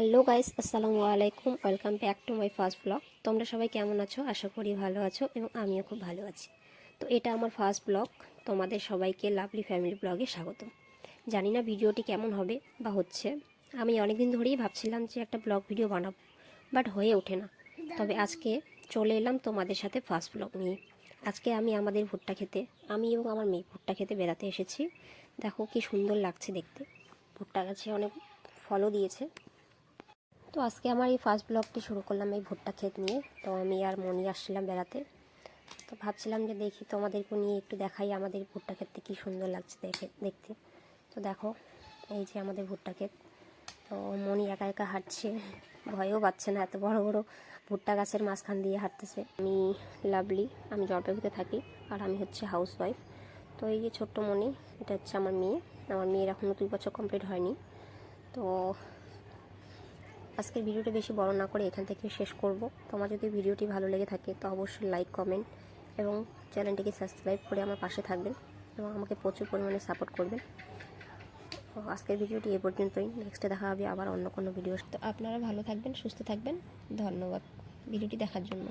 Hello guys, আসসালামু আলাইকুম। Welcome back to my first blog. তোমরা সবাই কেমন আছো? আশা করি ভালো আছো এবং আমিও খুব ভালো আছি। তো এটা আমার ফার্স্ট ব্লগ। তোমাদের সবাইকে লাভলি ফ্যামিলি ব্লগে স্বাগত জানি না ভিডিওটি কেমন হবে বা হচ্ছে। আমি অনেক দিন ধরেই ভাবছিলাম যে একটা ব্লগ ভিডিও বানাবো, বাট হয়ে ওঠে না। তবে আজকে চলে এলাম তোমাদের সাথে ফার্স্ট ব্লগ নিয়ে। আজকে আমি আমাদের ভুট্টা খেতে, আমি এবং আমার মেয়ে ভুট্টা খেতে বেড়াতে এসেছি। দেখো কি সুন্দর লাগছে দেখতে। ভুট্টা গাছে অনেক ফলও দিয়েছে। তো আজকে আমার এই ফার্স্ট ব্লগটি শুরু করলাম এই ভুট্টা ক্ষেত নিয়ে। তো আমি আর মনি আসছিলাম বেড়াতে। তো ভাবছিলাম যে দেখি তোমাদেরকে নিয়ে একটু দেখাই আমাদের ভুট্টা ক্ষেতটা কী সুন্দর লাগছে দেখে, দেখতে। তো দেখো, এই যে আমাদের ভুট্টা ক্ষেত। তো মনি একা একা হাঁটছে, ভয়ও পাচ্ছে না, এত বড় বড় ভুট্টা গাছের মাঝখান দিয়ে হাঁটতেছে। আমি লাভলি আমি জলপাইগুড়িতে থাকি আর আমি হচ্ছে হাউস ওয়াইফ তো এই যে ছোট্ট মনি, এটা হচ্ছে আমার মেয়ে। আমার মেয়ের এখনও দুই বছর কমপ্লিট হয়নি। তো আজকের ভিডিওটা বেশি বড় না করে এখান থেকে শেষ করব। তোমার যদি ভিডিওটি ভালো লেগে থাকে, তো অবশ্যই লাইক কমেন্ট এবং চ্যানেলটিকে সাবস্ক্রাইব করে আমার পাশে থাকবেন এবং আমাকে প্রচুর পরিমাণে সাপোর্ট করবেন। আজকের ভিডিওটি এ পর্যন্তই। নেক্সটে দেখা হবে আবার অন্য কোনো ভিডিও তো আপনারা ভালো থাকবেন, সুস্থ থাকবেন। ধন্যবাদ ভিডিওটি দেখার জন্য।